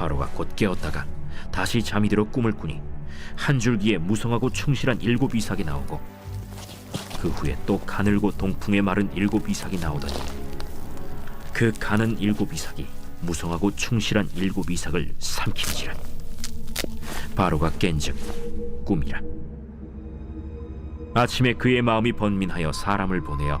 바로가 곧 깨었다가 다시 잠이 들어 꿈을 꾸니 한 줄기에 무성하고 충실한 일곱 이삭이 나오고 그 후에 또 가늘고 동풍에 마른 일곱 이삭이 나오더니 그 가는 일곱 이삭이 무성하고 충실한 일곱 이삭을 삼킨지라 바로가 깬즉 꿈이라. 아침에 그의 마음이 번민하여 사람을 보내어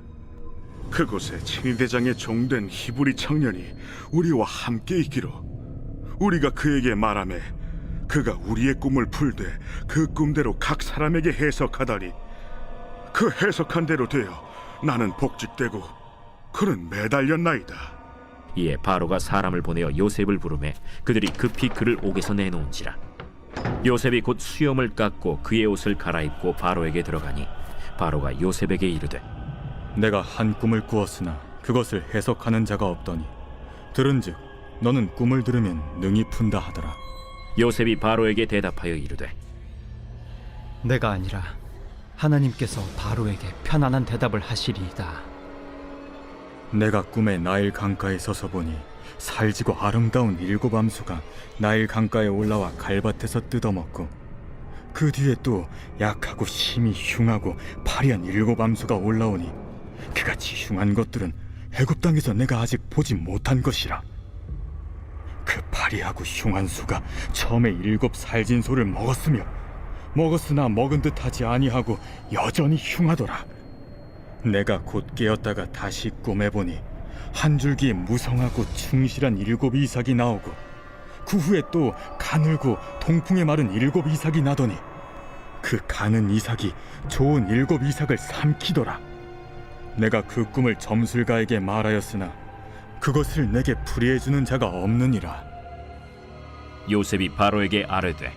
그곳에 대장의 종된 히브리 청년이 우리와 함께 있기로 우리가 그에게 말하매 그가 우리의 꿈을 풀되 그 꿈대로 각 사람에게 해석하다니 그 해석한 대로 되어 나는 복직되고 그는 매달렸나이다. 이에 바로가 사람을 보내어 요셉을 부르매 그들이 급히 그를 옥에서 내놓은지라 요셉이 곧 수염을 깎고 그의 옷을 갈아입고 바로에게 들어가니 바로가 요셉에게 이르되 내가 한 꿈을 꾸었으나 그것을 해석하는 자가 없더니 들은즉 너는 꿈을 들으면 능히 푼다 하더라 요셉이 바로에게 대답하여 이르되 내가 아니라 하나님께서 바로에게 편안한 대답을 하시리이다. 내가 꿈에 나일 강가에 서서 보니 살지고 아름다운 일곱 암수가 나일 강가에 올라와 갈밭에서 뜯어먹고 그 뒤에 또 약하고 심히 흉하고 파리한 일곱 암수가 올라오니 그같이 흉한 것들은 애굽 땅에서 내가 아직 보지 못한 것이라 그 파리하고 흉한 수가 처음에 일곱 살진 소를 먹었으며 먹었으나 먹은 듯하지 아니하고 여전히 흉하더라 내가 곧 깨었다가 다시 꿈에 보니 한 줄기에 무성하고 충실한 일곱 이삭이 나오고 그 후에 또 가늘고 동풍에 마른 일곱 이삭이 나더니 그 가는 이삭이 좋은 일곱 이삭을 삼키더라. 내가 그 꿈을 점술가에게 말하였으나 그것을 내게 풀이해 주는 자가 없느니라. 요셉이 바로에게 아뢰되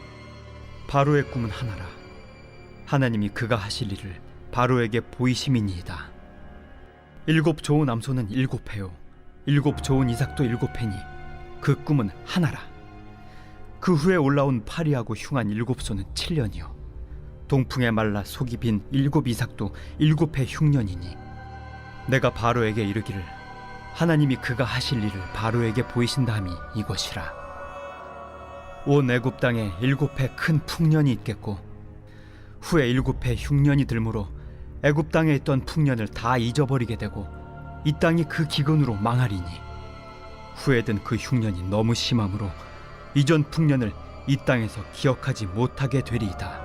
바로의 꿈은 하나라. 하나님이 그가 하실 일을 바로에게 보이심이니이다. 일곱 좋은 암소는 일곱 해요. 일곱 좋은 이삭도 일곱 해니 그 꿈은 하나라. 그 후에 올라온 파리하고 흉한 일곱 소는 칠년이요. 동풍에 말라 속이 빈 일곱 이삭도 일곱 해 흉년이니 내가 바로에게 이르기를 하나님이 그가 하실 일을 바로에게 보이신다 함이 이것이라. 온 애굽 땅에 일곱 해 큰 풍년이 있겠고 후에 일곱 해 흉년이 들므로 애굽 땅에 있던 풍년을 다 잊어버리게 되고 이 땅이 그 기근으로 망하리니 후에든 그 흉년이 너무 심함으로 이전 풍년을 이 땅에서 기억하지 못하게 되리이다.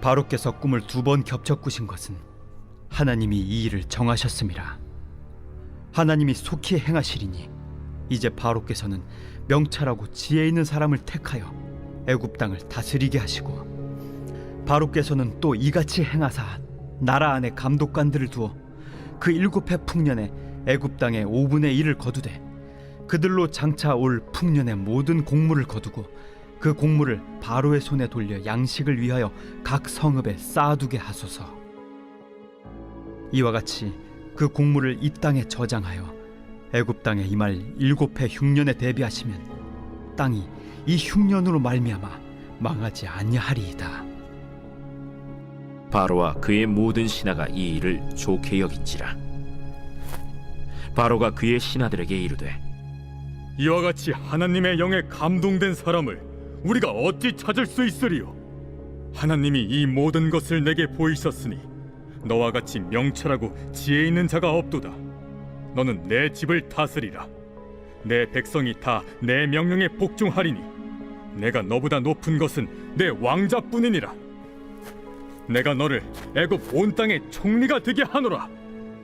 바로께서 꿈을 두 번 겹쳐 꾸신 것은 하나님이 이 일을 정하셨음이라. 하나님이 속히 행하시리니 이제 바로께서는 명찰하고 지혜 있는 사람을 택하여 애굽 땅을 다스리게 하시고 바로께서는 또 이같이 행하사 나라 안에 감독관들을 두어 그 일곱 해 풍년에 애굽 땅의 5분의 1을 거두되 그들로 장차 올 풍년의 모든 곡물을 거두고 그 곡물을 바로의 손에 돌려 양식을 위하여 각 성읍에 쌓아두게 하소서. 이와 같이 그 곡물을 이 땅에 저장하여 애굽 땅에 임할 일곱 해 흉년에 대비하시면 땅이 이 흉년으로 말미암아 망하지 아니하리이다. 바로와 그의 모든 신하가 이 일을 좋게 여긴지라 바로가 그의 신하들에게 이르되 이와 같이 하나님의 영에 감동된 사람을 우리가 어찌 찾을 수 있으리요? 하나님이 이 모든 것을 내게 보이셨으니 너와 같이 명철하고 지혜 있는 자가 없도다. 너는 내 집을 다스리라. 내 백성이 다 내 명령에 복종하리니 내가 너보다 높은 것은 내 왕자뿐이니라. 내가 너를 애굽 온 땅의 총리가 되게 하노라.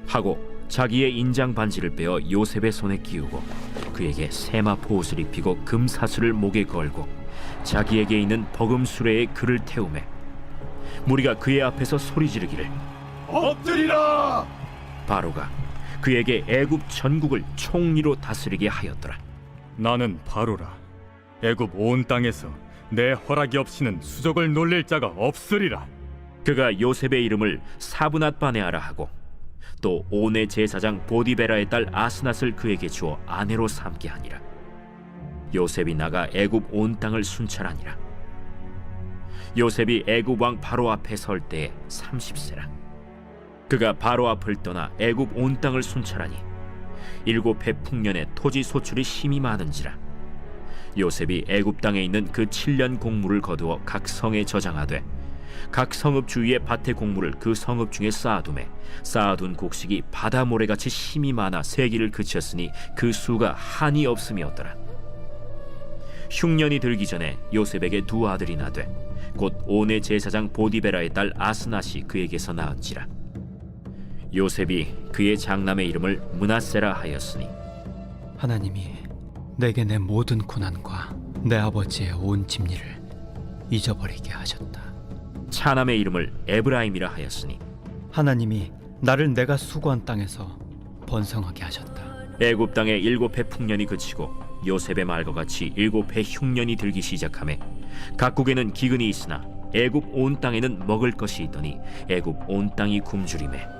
하고 자기의 인장 반지를 빼어 요셉의 손에 끼우고 그에게 세마 포 옷을 입히고 금 사슬을 목에 걸고 자기에게 있는 버금 수레에 그를 태우매 무리가 그의 앞에서 소리 지르기를 엎드리라! 바로가 그에게 애굽 전국을 총리로 다스리게 하였더라 나는 바로라. 애굽 온 땅에서 내 허락이 없이는 수족을 놀릴 자가 없으리라. 그가 요셉의 이름을 사브낫 바네아라 하고 또 온의 제사장 보디베라의 딸 아스낫을 그에게 주어 아내로 삼게 하니라 요셉이 나가 애굽 온 땅을 순찰하니라 요셉이 애굽 왕 바로 앞에 설 때에 30세라 그가 바로 앞을 떠나 애굽 온 땅을 순찰하니 일곱 해 풍년에 토지 소출이 심히 많은지라. 요셉이 애굽 땅에 있는 그 7년 공물을 거두어 각 성에 저장하되 각 성읍 주위에 밭의 곡물을 그 성읍 중에 쌓아두매 쌓아둔 곡식이 바다 모래같이 힘이 많아 세기를 그쳤으니 그 수가 한이 없음이었더라. 흉년이 들기 전에 요셉에게 두 아들이 나되 곧 온의 제사장 보디베라의 딸 아스낫이 그에게서 낳은지라 요셉이 그의 장남의 이름을 문하세라 하였으니 하나님이 내게 내 모든 고난과 내 아버지의 온 집리를 잊어버리게 하셨다. 차남의 이름을 에브라임이라 하였으니 하나님이 나를 내가 수고한 땅에서 번성하게 하셨다. 애굽 땅에 일곱 해 풍년이 그치고 요셉의 말과 같이 일곱 해 흉년이 들기 시작하매 각국에는 기근이 있으나 애굽 온 땅에는 먹을 것이 있더니 애굽 온 땅이 굶주림에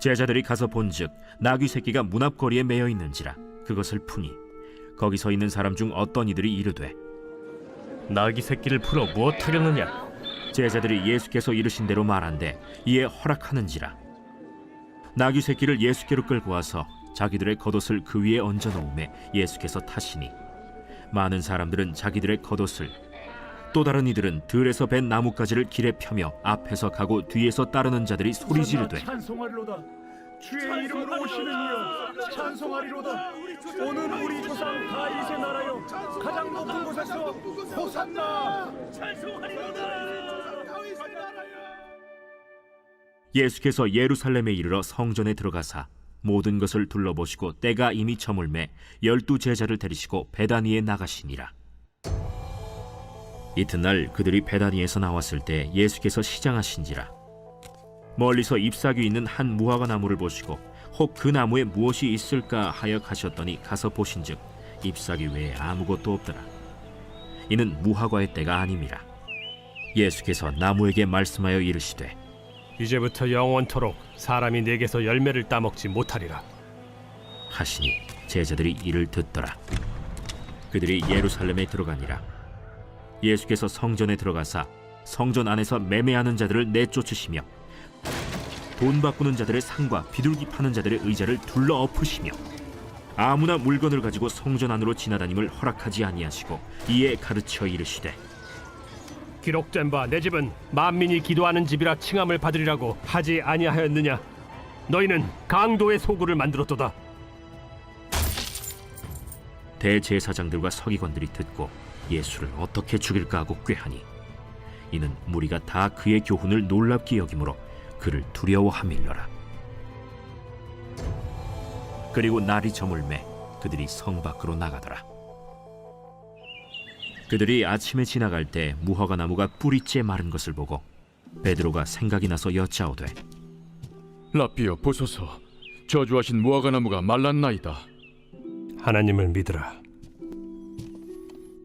제자들이 가서 본즉 나귀 새끼가 문 앞 거리에 매여 있는지라 그것을 푸니 거기 서 있는 사람 중 어떤 이들이 이르되 나귀 새끼를 풀어 무엇하려느냐? 제자들이 예수께서 이르신 대로 말한데 이에 허락하는지라 나귀 새끼를 예수께로 끌고 와서 자기들의 겉옷을 그 위에 얹어 놓음에 예수께서 타시니 많은 사람들은 자기들의 겉옷을 또 다른 이들은 들에서 벤 나뭇가지를 길에 펴며 앞에서 가고 뒤에서 따르는 자들이 소리 지르되 찬송하리로다. 주의 이름으로 오시는 이여 찬송하리로다. 오늘 우리 조상 다윗의 나라여 가장 높은 곳에서 호산나. 예수께서 예루살렘에 이르러 성전에 들어가사 모든 것을 둘러보시고 때가 이미 저물매 열두 제자를 데리시고 베다니에 나가시니라. 이튿날 그들이 베다니에서 나왔을 때 예수께서 시장하신지라. 멀리서 잎사귀 있는 한 무화과 나무를 보시고 혹 그 나무에 무엇이 있을까 하여 가셨더니 가서 보신즉 잎사귀 외에 아무것도 없더라. 이는 무화과의 때가 아님이라. 예수께서 나무에게 말씀하여 이르시되 이제부터 영원토록 사람이 내게서 열매를 따먹지 못하리라. 하시니 제자들이 이를 듣더라. 그들이 예루살렘에 들어가니라. 예수께서 성전에 들어가사 성전 안에서 매매하는 자들을 내쫓으시며 돈 바꾸는 자들의 상과 비둘기 파는 자들의 의자를 둘러 엎으시며 아무나 물건을 가지고 성전 안으로 지나다님을 허락하지 아니하시고 이에 가르쳐 이르시되 기록된 바 내 집은 만민이 기도하는 집이라 칭함을 받으리라고 하지 아니하였느냐? 너희는 강도의 소굴을 만들었도다. 대제사장들과 서기관들이 듣고 예수를 어떻게 죽일까 하고 꾀하니 이는 무리가 다 그의 교훈을 놀랍게 여김으로 그를 두려워함일러라. 그리고 날이 저물매 그들이 성 밖으로 나가더라. 그들이 아침에 지나갈 때 무화과 나무가 뿌리째 마른 것을 보고 베드로가 생각이 나서 여짜오되 라비여 보소서. 저주하신 무화과 나무가 말랐나이다. 하나님을 믿으라.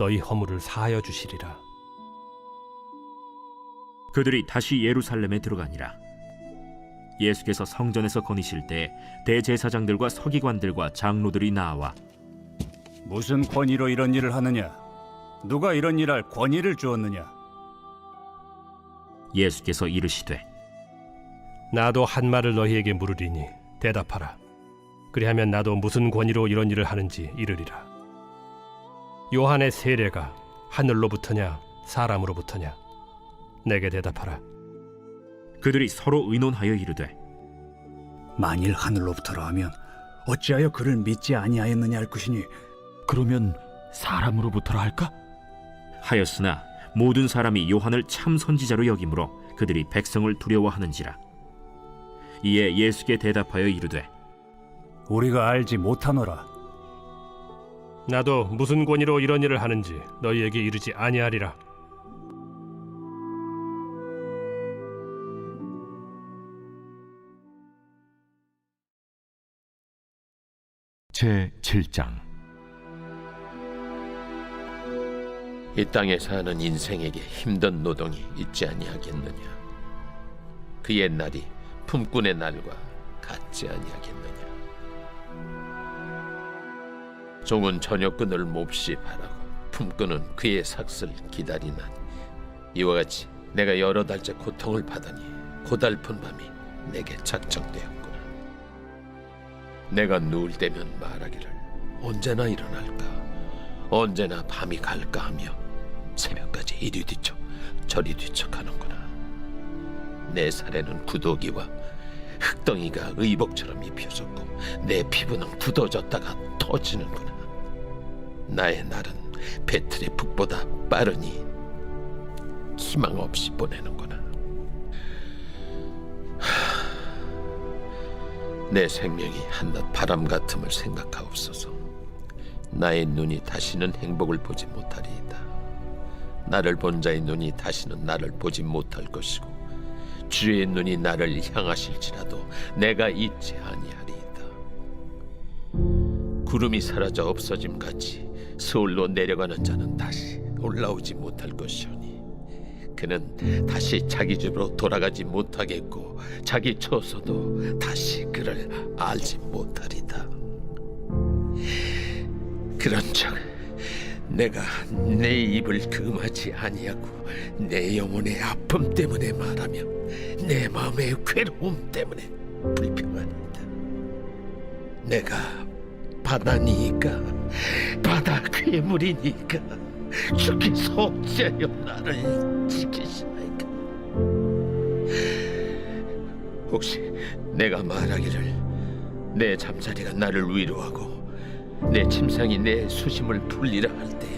너희 허물을 사하여 주시리라. 그들이 다시 예루살렘에 들어가니라 예수께서 성전에서 거니실 때 대제사장들과 서기관들과 장로들이 나와 무슨 권위로 이런 일을 하느냐? 누가 이런 일할 권위를 주었느냐? 예수께서 이르시되 나도 한 말을 너희에게 물으리니 대답하라. 그리하면 나도 무슨 권위로 이런 일을 하는지 이르리라. 요한의 세례가 하늘로부터냐 사람으로부터냐? 내게 대답하라. 그들이 서로 의논하여 이르되 만일 하늘로부터라 하면 어찌하여 그를 믿지 아니하였느냐 할 것이니 그러면 사람으로부터라 할까? 하였으나 모든 사람이 요한을 참 선지자로 여기므로 그들이 백성을 두려워하는지라 이에 예수께 대답하여 이르되 우리가 알지 못하노라. 나도 무슨 권위로 이런 일을 하는지 너희에게 이르지 아니하리라. 제 7장. 이 땅에 사는 인생에게 힘든 노동이 있지 아니하겠느냐? 그의 날이 품꾼의 날과 같지 아니하겠느냐 종은 저녁근을 몹시 바라고 품꾼은 그의 삭슬 기다리나니 이와 같이 내가 여러 달째 고통을 받으니 고달픈 밤이 내게 작정되었구나 내가 누울 때면 말하기를 언제나 일어날까 언제나 밤이 갈까 하며 새벽까지 이리 뒤척 저리 뒤척하는구나. 내 살에는 구더기와 흙덩이가 의복처럼 입혀졌고 내 피부는 굳어졌다가 터지는구나. 나의 날은 배틀의 북보다 빠르니 희망 없이 보내는구나. 하, 내 생명이 한낱 바람 같음을 생각하옵소서. 나의 눈이 다시는 행복을 보지 못하리이다. 나를 본 자의 눈이 다시는 나를 보지 못할 것이고 주의 눈이 나를 향하실지라도 내가 잊지 아니하리이다. 구름이 사라져 없어짐 같이 서울로 내려가는 자는 다시 올라오지 못할 것이오니 그는 다시 자기 집으로 돌아가지 못하겠고 자기 처소도 다시 그를 알지 못하리다. 그런즉 내가 내 입을 금하지 아니하고 내 영혼의 아픔 때문에 말하며 내 마음의 괴로움 때문에 불평하리이다. 내가 바다니까 바다 괴물이니까 주께서 어찌하여 나를 지키시나이까. 혹시 내가 말하기를 내 잠자리가 나를 위로하고 내 침상이 내 수심을 풀리라 할 때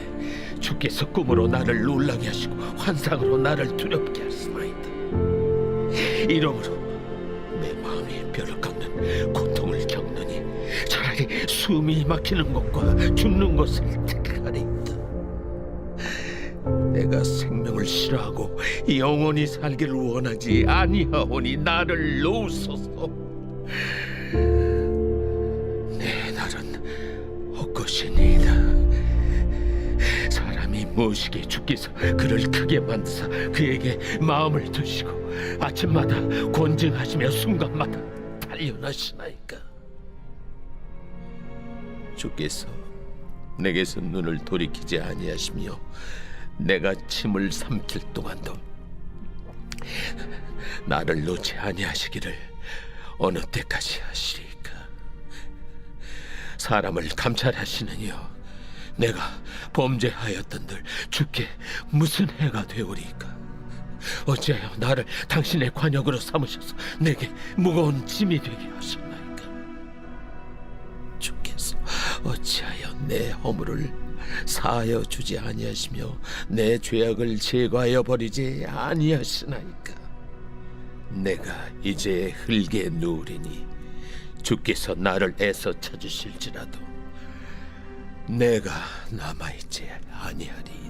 주께서 꿈으로 나를 놀라게 하시고 환상으로 나를 두렵게 하시나이다 이러므로 숨이 막히는 것과 죽는 것을 택하리이다 내가 생명을 싫어하고 영원히 살기를 원하지 아니하오니 나를 놓으소서. 내 날은 헛것이니이다. 사람이 무엇이기에 주께서 그를 크게 만드사 그에게 마음을 두시고 아침마다 권증하시며 순간마다 단련하시나이까 주께서 내게서 눈을 돌이키지 아니하시며 내가 침을 삼킬 동안도 나를 놓지 아니하시기를 어느 때까지 하시리까? 사람을 감찰하시느니요. 내가 범죄하였던들 주께 무슨 해가 되오리까? 어찌하여 나를 당신의 관역으로 삼으셔서 내게 무거운 짐이 되게 하셨나 어찌하여 내 허물을 사하여 주지 아니하시며 내 죄악을 제거하여 버리지 아니하시나이까? 내가 이제 흙에 누우리니 주께서 나를 애써 찾으실지라도 내가 남아 있지 아니하리이다.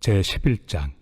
제 11장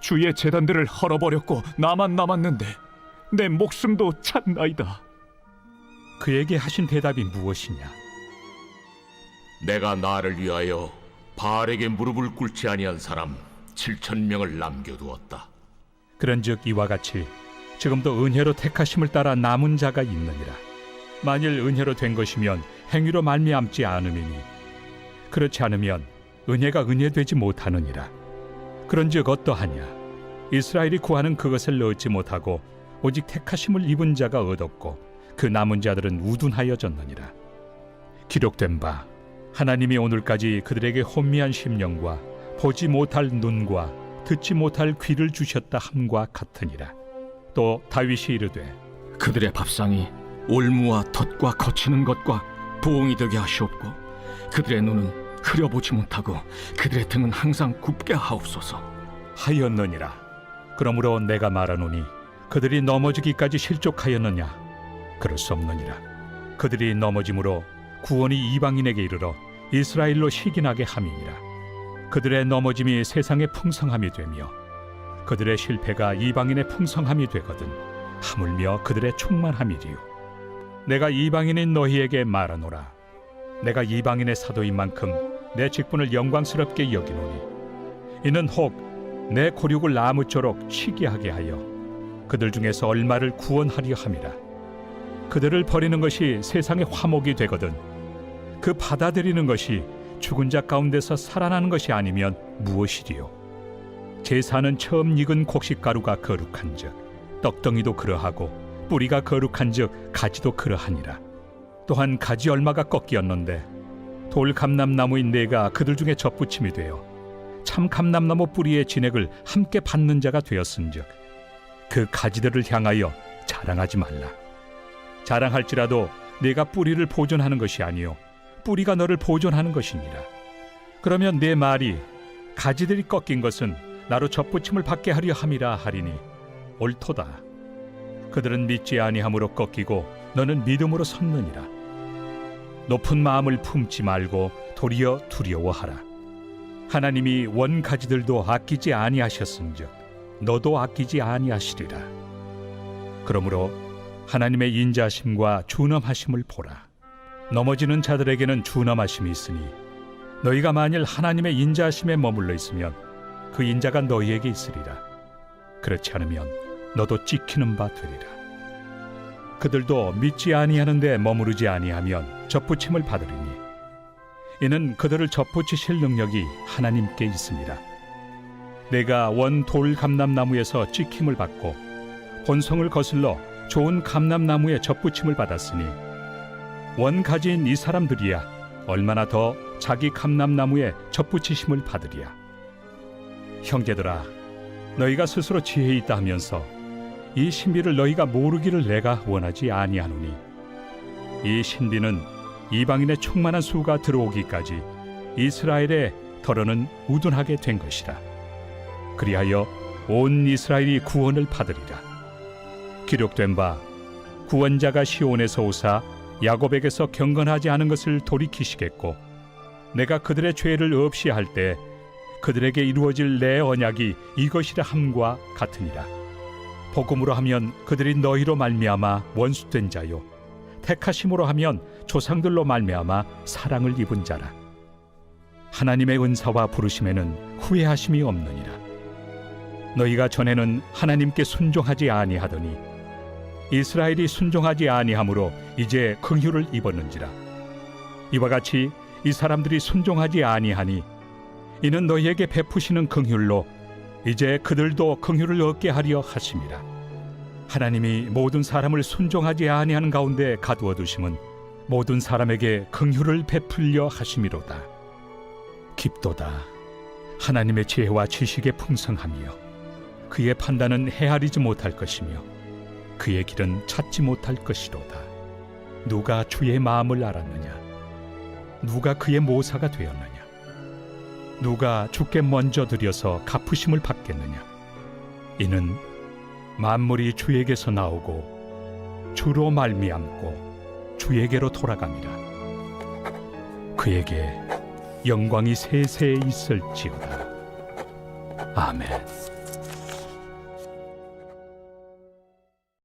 주의 재단들을 헐어버렸고 나만 남았는데 내 목숨도 찾나이다. 그에게 하신 대답이 무엇이냐 내가 나를 위하여 바알에게 무릎을 꿇지 아니한 사람 7천 명을 남겨두었다. 그런즉 이와 같이 지금도 은혜로 택하심을 따라 남은 자가 있느니라 만일 은혜로 된 것이면 행위로 말미암지 않음이니 그렇지 않으면 은혜가 은혜되지 못하느니라 그런즉 어떠하냐? 이스라엘이 구하는 그것을 얻지 못하고 오직 택하심을 입은 자가 얻었고 그 남은 자들은 우둔하여졌느니라. 기록된 바 하나님이 오늘까지 그들에게 혼미한 심령과 보지 못할 눈과 듣지 못할 귀를 주셨다 함과 같으니라. 또 다윗이 이르되 그들의 밥상이 올무와 덫과 거치는 것과 부엉이 되게 하시옵고 그들의 눈은 흐려보지 못하고 그들의 등은 항상 굽게 하옵소서. 하였느니라. 그러므로 내가 말하노니 그들이 넘어지기까지 실족하였느냐? 그럴 수 없느니라. 그들이 넘어짐으로 구원이 이방인에게 이르러 이스라엘로 시긴하게 함이니라. 그들의 넘어짐이 세상의 풍성함이 되며 그들의 실패가 이방인의 풍성함이 되거든 하물며 그들의 충만함이리요. 내가 이방인인 너희에게 말하노라. 내가 이방인의 사도인 만큼 내 직분을 영광스럽게 여기노니. 이는 혹 내 고륙을 나무처럼 시기하게 하여 그들 중에서 얼마를 구원하려 함이라. 그들을 버리는 것이 세상의 화목이 되거든 그 받아들이는 것이 죽은 자 가운데서 살아나는 것이 아니면 무엇이리요? 제사는 처음 익은 곡식가루가 거룩한즉 떡덩이도 그러하고 뿌리가 거룩한즉 가지도 그러하니라. 또한 가지 얼마가 꺾이었는데 돌 감람나무인 내가 그들 중에 접붙임이 되어 참 감람나무 뿌리의 진액을 함께 받는 자가 되었은즉 그 가지들을 향하여 자랑하지 말라. 자랑할지라도 내가 뿌리를 보존하는 것이 아니요 뿌리가 너를 보존하는 것이니라. 그러면 내 말이 가지들이 꺾인 것은 나로 접붙임을 받게 하려 함이라 하리니 옳도다. 그들은 믿지 아니함으로 꺾이고 너는 믿음으로 섰느니라 높은 마음을 품지 말고 도리어 두려워하라. 하나님이 원 가지들도 아끼지 아니하셨은즉 너도 아끼지 아니하시리라. 그러므로 하나님의 인자심과 준엄하심을 보라. 넘어지는 자들에게는 준엄하심이 있으니 너희가 만일 하나님의 인자심에 머물러 있으면 그 인자가 너희에게 있으리라. 그렇지 않으면 너도 찍히는 바 되리라 그들도 믿지 아니하는데 머무르지 아니하면 접붙임을 받으리니 이는 그들을 접붙이실 능력이 하나님께 있습니다. 내가 원 돌 감람나무에서 찍힘을 받고 본성을 거슬러 좋은 감람나무에 접붙임을 받았으니 원 가지인 이 사람들이야 얼마나 더 자기 감람나무에 접붙이심을 받으리야. 형제들아, 너희가 스스로 지혜 있다 하면서 이 신비를 너희가 모르기를 내가 원하지 아니하노니 이 신비는 이방인의 충만한 수가 들어오기까지 이스라엘의 덜어는 우둔하게 된 것이라. 그리하여 온 이스라엘이 구원을 받으리라. 기록된 바 구원자가 시온에서 오사 야곱에게서 경건하지 않은 것을 돌이키시겠고 내가 그들의 죄를 없이 할 때 그들에게 이루어질 내 언약이 이것이라 함과 같으니라 복음으로 하면 그들이 너희로 말미암아 원수된 자요. 택하심으로 하면 조상들로 말미암아 사랑을 입은 자라. 하나님의 은사와 부르심에는 후회하심이 없느니라. 너희가 전에는 하나님께 순종하지 아니하더니 이스라엘이 순종하지 아니하므로 이제 긍휼을 입었는지라. 이와 같이 이 사람들이 순종하지 아니하니 이는 너희에게 베푸시는 긍휼로 이제 그들도 긍휼을 얻게 하려 하심이라 하나님이 모든 사람을 순종하지 아니하는 가운데 가두어 두심은 모든 사람에게 긍휼을 베풀려 하심이로다. 깊도다. 하나님의 지혜와 지식의 풍성하며 그의 판단은 헤아리지 못할 것이며 그의 길은 찾지 못할 것이로다. 누가 주의 마음을 알았느냐? 누가 그의 모사가 되었느냐 누가 주께 먼저 드려서 갚으심을 받겠느냐? 이는 만물이 주에게서 나오고 주로 말미암고 주에게로 돌아갑니다. 그에게 영광이 세세에 있을지어다. 아멘